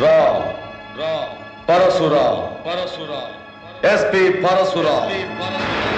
Ram. Ram. Parshuram. Parshuram. SP Parashuram.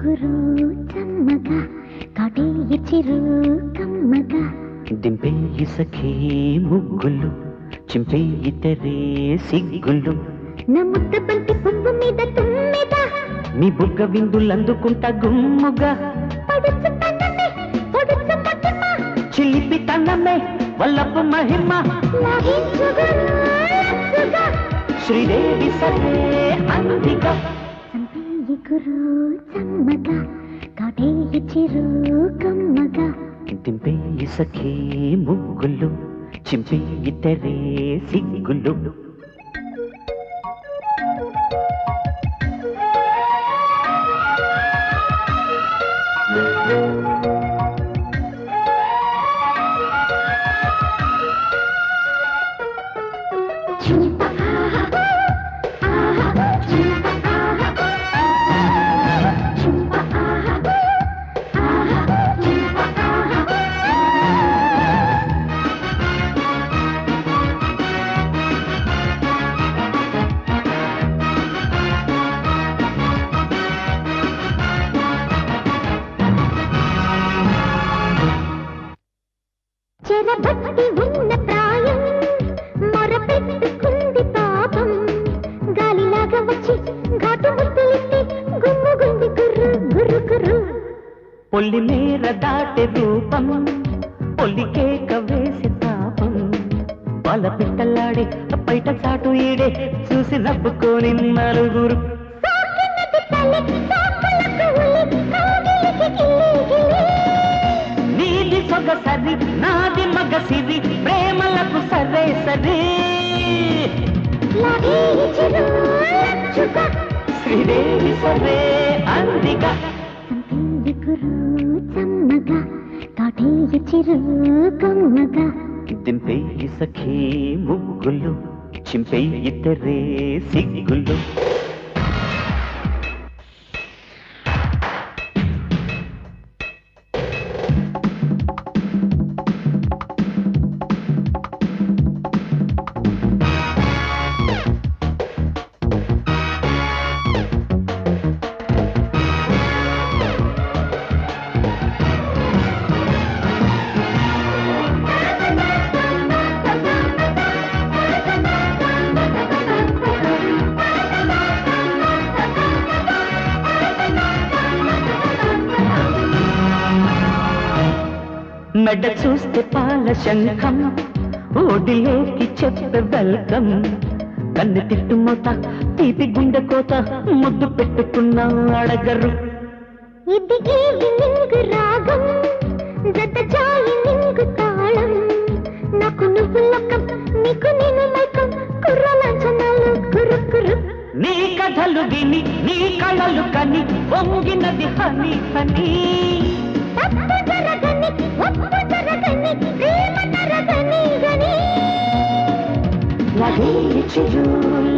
చంపేయ గురు చమ్మగా కాటేయ చిరు కమ్మగా. దింపేయి సఖీ ముగ్గులు చింపేయి తెరే సిగ్గులు. నా ముద్ద బంతి పువ్వు మీద తుమ్మెద. నీ బుగ్గ విందులందుకుంటా గుమ్ముగా. చిలిపి తనమే వల్లపు మహిమ. శ్రీదేవి సరే అందిగా చంపేయ గురు చమ్మగా కాటేయ చిరు కమ్మగా. దింపేయి సఖీ ముగ్గులు చింపేయి తెరే సిగ్గులు. పొల్లి మేర దాటె రూపం పొల్లికేక వేసి తాపం. వాళ్ళ పిట్టలాడే బయట చాటు ఈడే చూసి నవ్వుకొని నలుగురు. సొగసరి నాది మగసిరి ప్రేమలకు సరే సరే. శ్రీదేవి సరే అందిగా సంపేయ గురు చమ్మగా కాటేయ చిరు కమ్మగా. దింపేయి సఖీ ముగ్గులు చింపేయి తెరే సిగ్గులు. మెడ చూస్తే పాల శంఖం ఓడిలోకి చెప్పే వెల్కమ్ కన్ను తిట్టు మూత తీపి గుండె కోత ముద్దు పెట్టుకున్నా అడగరు. నింగు రాగం జత జాయి నింగు తాళం. నాకు నువ్వు లకం నీకు నేను మైకం కుర్ర లాంఛనాలు కురు కురు నీ కథలు విని నీ కళలు కని పొంగినది హని హని. తప్పు జరగని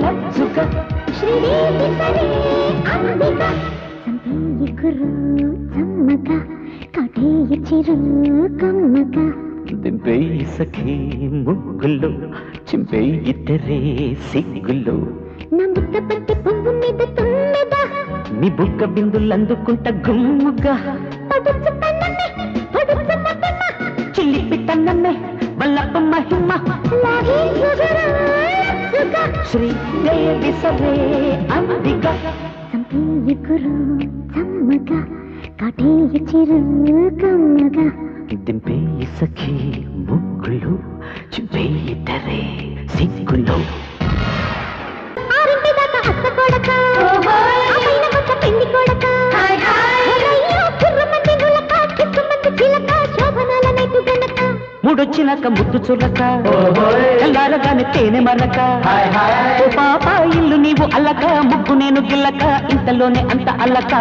లజ్జుగా శ్రీదేవి సరే అంబిక సంపేయ గురు చమ్మక కాటేయ చిరు కమ్మక. దింపేయి సఖీ ముగ్గులు చింపేయి తెరే సిగ్గులు. నా ముద్ద పట్టి పువ్వు మీద తుమ్మెద నీ బుగ్గ బిందులందుకుంట గుమ్ముగా. పడుచు తన్నమే పడుచు మహిమ చిలిపి తన్నమే గురు లచ్చుగా శ్రీదేవి సరే అందిగా సంపేయ గురు చమ్మగా కాటేయ చిరు కమ్మగా దింపేయి సఖీ ముగ్గులు వెయ్యి తెరే సిగ్గులో ఆరింటి దాకా అత్త కొడక పెళ్ళి కొడక ముడొచ్చినాక ముద్దు చురక తెల్లారగానే తేనె మరక. ఓ పాప ఇల్లు నీవు అల్లక ముగ్గు నేను గిల్లక. ఇంతలోనే అంత అల్లక.